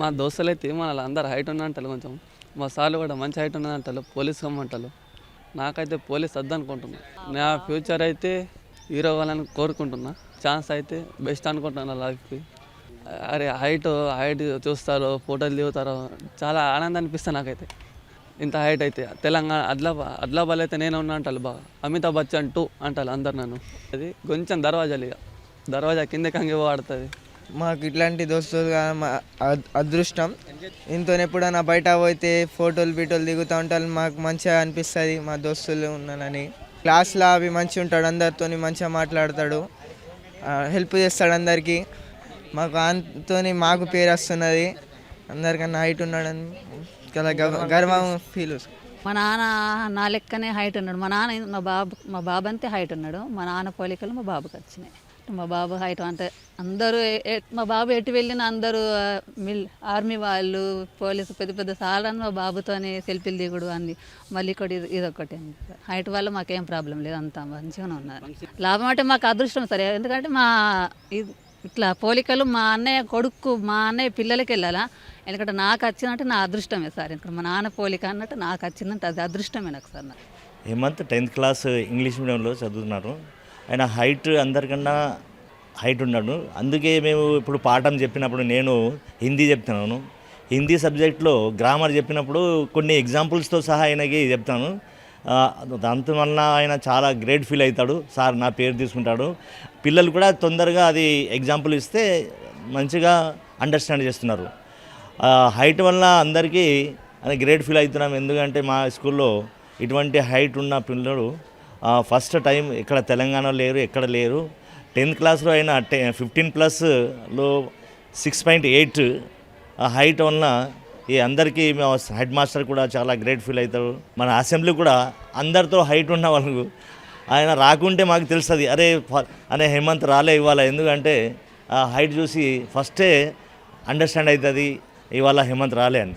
మా దోస్తులు అయితే మన అందరు హైట్ ఉన్నంటారు కొంచెం. మా సార్లు కూడా మంచి హైట్ ఉన్నదంటారు పోలీస్ కమ్మంటారు నాకైతే పోలీస్ వద్దనుకుంటున్నా నా ఫ్యూచర్ అయితే హీరో కావాలని కోరుకుంటున్నా. ఛాన్స్ అయితే బెస్ట్ అనుకుంటున్నా లైఫ్కి. అరే హైట్ హైట్ చూస్తారు ఫోటోలు దిగుతారు చాలా ఆనందం అనిపిస్తుంది నాకైతే. ఇంత హైట్ అయితే. తెలంగాణ అద్లాబా అద్లాబాద్ అయితే నేను ఉన్నా అంటారు బాగా. అమితాబ్ బచ్చన్ టూ అంటారు అందరు నన్ను. అది కొంచెం దర్వాజాలు ఇక దర్వాజా కిందకి కంగి వాడుతుంది మాకు ఇట్లాంటి దోస్తులు అదృష్టం. ఇంతో ఎప్పుడైనా బయట పోతే ఫోటోలు బీటోలు దిగుతూ ఉంటారు మాకు మంచిగా అనిపిస్తుంది మా దోస్తులు ఉన్నానని క్లాస్లో అవి మంచిగా ఉంటాడు అందరితో మంచిగా మాట్లాడతాడు హెల్ప్ చేస్తాడు అందరికీ. మాకు అంతోని మాకు పేరు వస్తున్నది. అందరికన్నా హైట్ ఉన్నాడని చాలా గర్వ- గర్వం ఫీల్ మా నాన్న నా లెక్కనే హైట్ ఉన్నాడు. మా నాన్న మా బాబు మా బాబు అంతే హైట్ ఉన్నాడు. మా నాన్న పోలికలు మా బాబుకి వచ్చినాయి. మా బాబు హైట్ అంటే అందరూ మా బాబు ఎటు వెళ్ళినా అందరూ మిల్ ఆర్మీ వాళ్ళు పోలీసు పెద్ద పెద్ద సార్లు మా బాబుతోనే సెల్ఫీలు దిగుడు అన్ని మళ్ళీ ఇక్కడ ఇది ఇదొకటి హైట్ వల్ల మాకేం ప్రాబ్లం లేదు అంతా మంచిగానే ఉన్నారు. లాభం అంటే మాకు అదృష్టం సరే ఎందుకంటే మా ఇట్లా పోలికలు మా అన్నయ్య కొడుకు మా అన్నయ్య పిల్లలకి వెళ్ళాలా? ఎందుకంటే నాకు వచ్చిందంటే నా అదృష్టమే సార్. ఇక్కడ మా నాన్న పోలిక అన్నట్టు నాకు వచ్చిందంటే అది అదృష్టమే నాకు సార్ నాకు. హేమంత్ టెన్త్ క్లాస్ ఇంగ్లీష్ మీడియంలో చదువుతున్నారు. ఆయన హైట్ అందరికన్నా హైట్ ఉన్నాడు. అందుకే మేము ఇప్పుడు పాఠం చెప్పినప్పుడు నేను హిందీ చెప్తున్నాను. హిందీ సబ్జెక్ట్లో గ్రామర్ చెప్పినప్పుడు కొన్ని ఎగ్జాంపుల్స్తో సహా ఆయనకి చెప్తాను. దాంతో వలన ఆయన చాలా గ్రేట్ ఫీల్ అవుతాడు. సార్ నా పేరు తీసుకుంటాడు. పిల్లలు కూడా తొందరగా అది ఎగ్జాంపుల్ ఇస్తే మంచిగా అండర్స్టాండ్ చేస్తున్నారు. హైట్ వల్ల అందరికీ అని గ్రేట్ ఫీల్ అవుతున్నాం. ఎందుకంటే మా స్కూల్లో ఇటువంటి హైట్ ఉన్న పిల్లలు ఫస్ట్ టైం ఇక్కడ తెలంగాణలో లేరు ఎక్కడ లేరు. టెన్త్ క్లాస్లో అయినా టె ఫిఫ్టీన్ ప్లస్లో సిక్స్ పాయింట్ ఎయిట్ హైట్ వలన ఈ అందరికీ మా హెడ్ మాస్టర్ కూడా చాలా గ్రేట్ ఫీల్ అవుతారు. మన అసెంబ్లీ కూడా అందరితో హైట్ ఉన్న వాళ్ళకు ఆయన రాకుంటే మాకు తెలుస్తుంది అరే అనే హేమంత్ రాలే ఇవాళ. ఎందుకంటే ఆ హైట్ చూసి ఫస్టే అండర్స్టాండ్ అవుతుంది ఇవాళ హేమంత్ రాలే అని.